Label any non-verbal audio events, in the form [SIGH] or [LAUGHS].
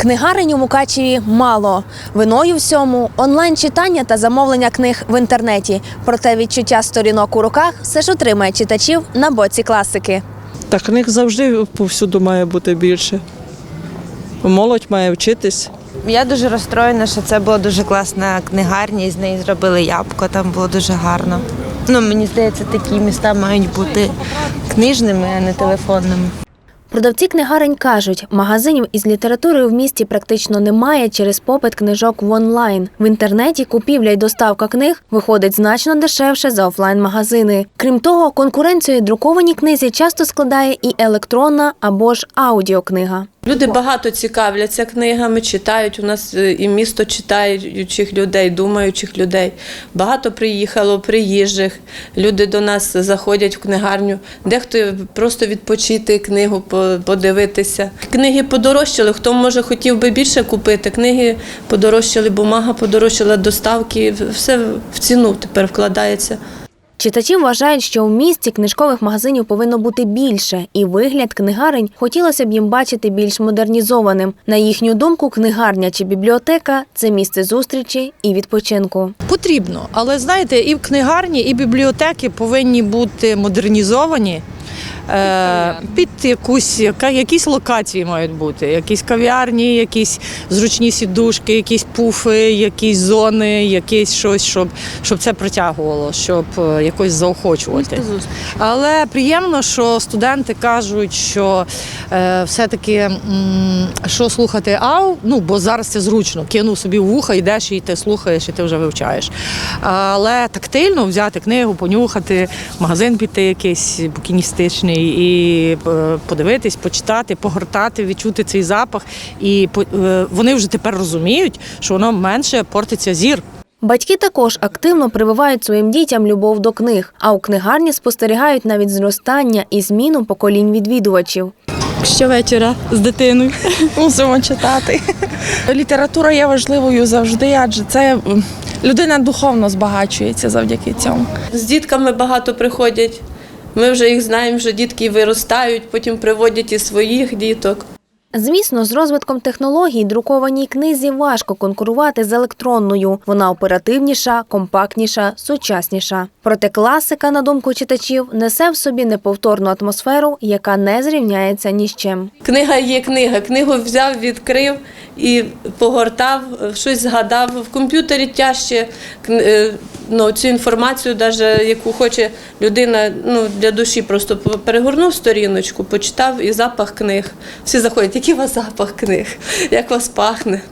Книгарень у Мукачеві мало. Виною всьому онлайн читання та замовлення книг в інтернеті. Проте відчуття сторінок у руках все ж утримує читачів на боці класики. Та книг завжди повсюду має бути більше. Молодь має вчитись. Я дуже розстроєна, що це була дуже класна книгарня, і з неї зробили ябко, там було дуже гарно. Ну, мені здається, такі міста мають бути книжними, а не телефонними. Продавці книгарень кажуть, магазинів із літературою в місті практично немає через попит книжок в онлайн. В інтернеті купівля й доставка книг виходить значно дешевше за офлайн-магазини. Крім того, конкуренцію друкованій книзі часто складає і електронна або ж аудіокнига. Люди багато цікавляться книгами, читають. У нас е, і місто читаючих людей, думаючих людей. Багато приїхало приїжджих. Люди до нас заходять в книгарню. Дехто просто відпочити книгу, подивитися. Книги подорожчали. Хто може хотів би більше купити? Книги подорожчали, бумага подорожчала, доставки. Все в ціну тепер вкладається. Читачі вважають, що в місті книжкових магазинів повинно бути більше, і вигляд книгарень хотілося б їм бачити більш модернізованим. На їхню думку, книгарня чи бібліотека це місце зустрічі і відпочинку. Потрібно, але знаєте, і в книгарні, і бібліотеки повинні бути модернізовані. Е, Під якусь якісь локації мають бути, якісь кав'ярні, якісь зручні сідушки, якісь пуфи, якісь зони, якесь щось, щоб, щоб це притягувало, щоб е, якось заохочувати. Але приємно, що студенти кажуть, що е, все-таки що слухати ау, ну бо зараз це зручно. Кинув собі в вуха, йдеш і ти слухаєш, і ти вже вивчаєш. Але тактильно взяти книгу, понюхати, магазин піти якийсь букіністичний і е, подивитись, почитати, погортати, відчути цей запах. І е, вони вже тепер розуміють, що воно менше портиться зір. Батьки також активно прививають своїм дітям любов до книг, а у книгарні спостерігають навіть зростання і зміну поколінь відвідувачів. Щовечора з дитиною [LAUGHS] мусимо читати. [LAUGHS] Література є важливою завжди, адже це людина духовно збагачується завдяки цьому. З дітками багато приходять. Ми вже їх знаємо, вже дітки виростають, потім приводять і своїх діток. Звісно, з розвитком технологій друкованій книзі важко конкурувати з електронною. Вона оперативніша, компактніша, сучасніша. Проте класика, на думку читачів, несе в собі неповторну атмосферу, яка не зрівняється ні з чим. Книга є книга. Книгу взяв, відкрив і погортав, щось згадав. В комп'ютері тяжче е, ну, цю інформацію, даже, яку хоче людина ну, для душі, просто перегорнув сторіночку, почитав і запах книг. Всі заходять, який у вас запах книг, як вас пахне.